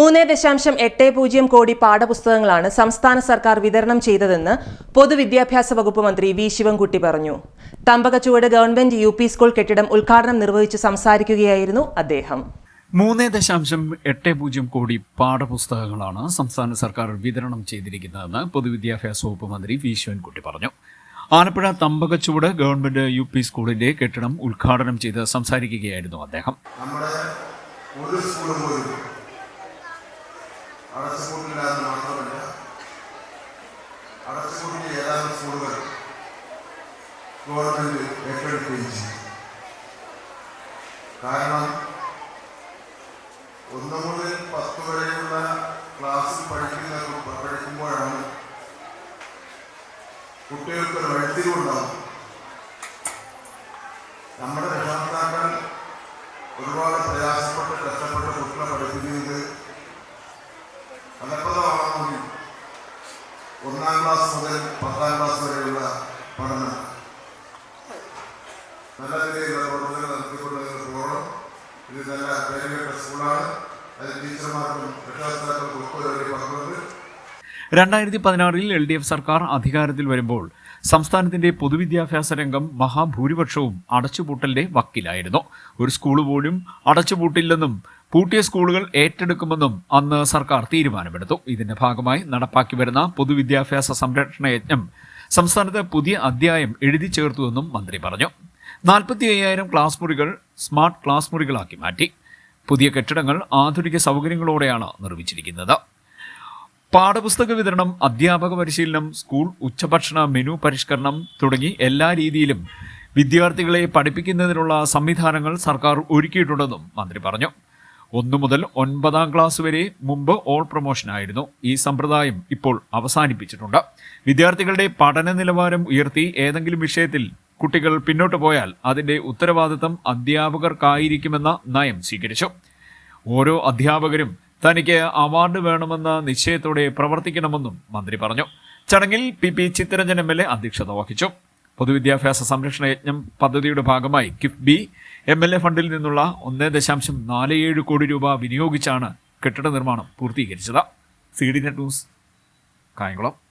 മൂന്ന് ദശാംശം എട്ട് പൂജ്യം കോടി പാഠപുസ്തകങ്ങളാണ് സംസ്ഥാന സർക്കാർ വിതരണം ചെയ്തതെന്ന് പൊതുവിദ്യാഭ്യാസ വകുപ്പ് മന്ത്രി വി ശിവൻകുട്ടി പറഞ്ഞു. Thambakachuvadu government U P school കെട്ടിടം ഉദ്ഘാടനം നിർവഹിച്ച് സംസാരിക്കുകയായിരുന്നു അദ്ദേഹം. മൂന്ന് ദശാംശം എട്ട് പൂജ്യം കോടി പാഠപുസ്തകങ്ങളാണ് സംസ്ഥാന സർക്കാർ വിതരണം ചെയ്തിരിക്കുന്നതെന്ന് പൊതുവിദ്യാഭ്യാസ വകുപ്പ് മന്ത്രി വി ശിവൻകുട്ടി പറഞ്ഞു. Alappuzha Thambakachuvadu government U P സ്കൂളിന്റെ കെട്ടിടം ഉദ്ഘാടനം ചെയ്ത് സംസാരിക്കുകയായിരുന്നു അദ്ദേഹം. നമ്മുടെ ഒരു പോലും അടച്ചുപൂട്ടില്ലാന്ന് മാത്രമല്ല അടച്ചുപൂട്ടിയ ഏതാനും സ്കൂളുകൾ ഗവൺമെന്റ് ഏറ്റെടുക്കുകയും ചെയ്തു. കാരണം ഒന്ന് മുതൽ പത്ത് വരെയുള്ള ക്ലാസ്സിൽ പഠിക്കുന്ന പഠിക്കുമ്പോഴാണ് കുട്ടികൾക്ക് ഒരു വഴിത്തിരിവുണ്ടാവും ഒന്നാം ക്ലാസ് മുതൽ പത്താം ക്ലാസ് വരെയുള്ള പഠനം. നല്ല രീതിയിലുള്ള പ്രവർത്തനങ്ങൾ നടത്തിക്കൊണ്ട് പോകണം ഇത് നല്ല പേരുകേട്ട സ്കൂളാണ് അതിൽ ടീച്ചർമാർക്കും രക്ഷാകർത്താക്കൾക്കും ഒക്കെ പങ്കുണ്ട്. രണ്ടായിരത്തി പതിനാറിൽ എൽ ഡി എഫ് സർക്കാർ അധികാരത്തിൽ വരുമ്പോൾ സംസ്ഥാനത്തിന്റെ പൊതുവിദ്യാഭ്യാസ രംഗം മഹാഭൂരിപക്ഷവും അടച്ചുപൂട്ടലിന്റെ വക്കിലായിരുന്നു. ഒരു സ്കൂൾ പോലും അടച്ചുപൂട്ടില്ലെന്നും പൂട്ടിയ സ്കൂളുകൾ ഏറ്റെടുക്കുമെന്നും അന്ന് സർക്കാർ തീരുമാനമെടുത്തു. ഇതിന്റെ ഭാഗമായി നടപ്പാക്കി വരുന്ന പൊതുവിദ്യാഭ്യാസ സംരക്ഷണ യജ്ഞം സംസ്ഥാനത്ത് പുതിയ അധ്യായം എഴുതി ചേർത്തുവെന്നും മന്ത്രി പറഞ്ഞു. നാൽപ്പത്തി അയ്യായിരം ക്ലാസ് മുറികൾ സ്മാർട്ട് ക്ലാസ് മുറികളാക്കി മാറ്റി. പുതിയ കെട്ടിടങ്ങൾ ആധുനിക സൗകര്യങ്ങളോടെയാണ് നിർമ്മിച്ചിരിക്കുന്നത്. പാഠപുസ്തക വിതരണം അധ്യാപക പരിശീലനം സ്കൂൾ ഉച്ചഭക്ഷണ മെനു പരിഷ്കരണം തുടങ്ങി എല്ലാ രീതിയിലും വിദ്യാർത്ഥികളെ പഠിപ്പിക്കുന്നതിനുള്ള സംവിധാനങ്ങൾ സർക്കാർ ഒരുക്കിയിട്ടുണ്ടെന്നും മന്ത്രി പറഞ്ഞു. ഒന്നു മുതൽ ഒൻപതാം ക്ലാസ് വരെ മുമ്പ് ഓൾ പ്രൊമോഷനായിരുന്നു ഈ സമ്പ്രദായം ഇപ്പോൾ അവസാനിപ്പിച്ചിട്ടുണ്ട്. വിദ്യാർത്ഥികളുടെ പഠന നിലവാരം ഉയർത്തി ഏതെങ്കിലും വിഷയത്തിൽ കുട്ടികൾ പിന്നോട്ട് പോയാൽ അതിന്റെ ഉത്തരവാദിത്തം അധ്യാപകർക്കായിരിക്കുമെന്ന നയം സ്വീകരിച്ചു. ഓരോ അധ്യാപകരും തനിക്ക് അവാർഡ് വേണമെന്ന നിശ്ചയത്തോടെ പ്രവർത്തിക്കണമെന്നും മന്ത്രി പറഞ്ഞു. ചടങ്ങിൽ P P Chittaranjan M L A അധ്യക്ഷത വഹിച്ചു. പൊതുവിദ്യാഭ്യാസ സംരക്ഷണ യജ്ഞം പദ്ധതിയുടെ ഭാഗമായി കിഫ്ബി എം എൽ എ ഫണ്ടിൽ നിന്നുള്ള ഒന്നേ ദശാംശം നാല് ഏഴ് കോടി രൂപ വിനിയോഗിച്ചാണ് കെട്ടിട നിർമ്മാണം പൂർത്തീകരിച്ചത്. C D net news Kayamkulam.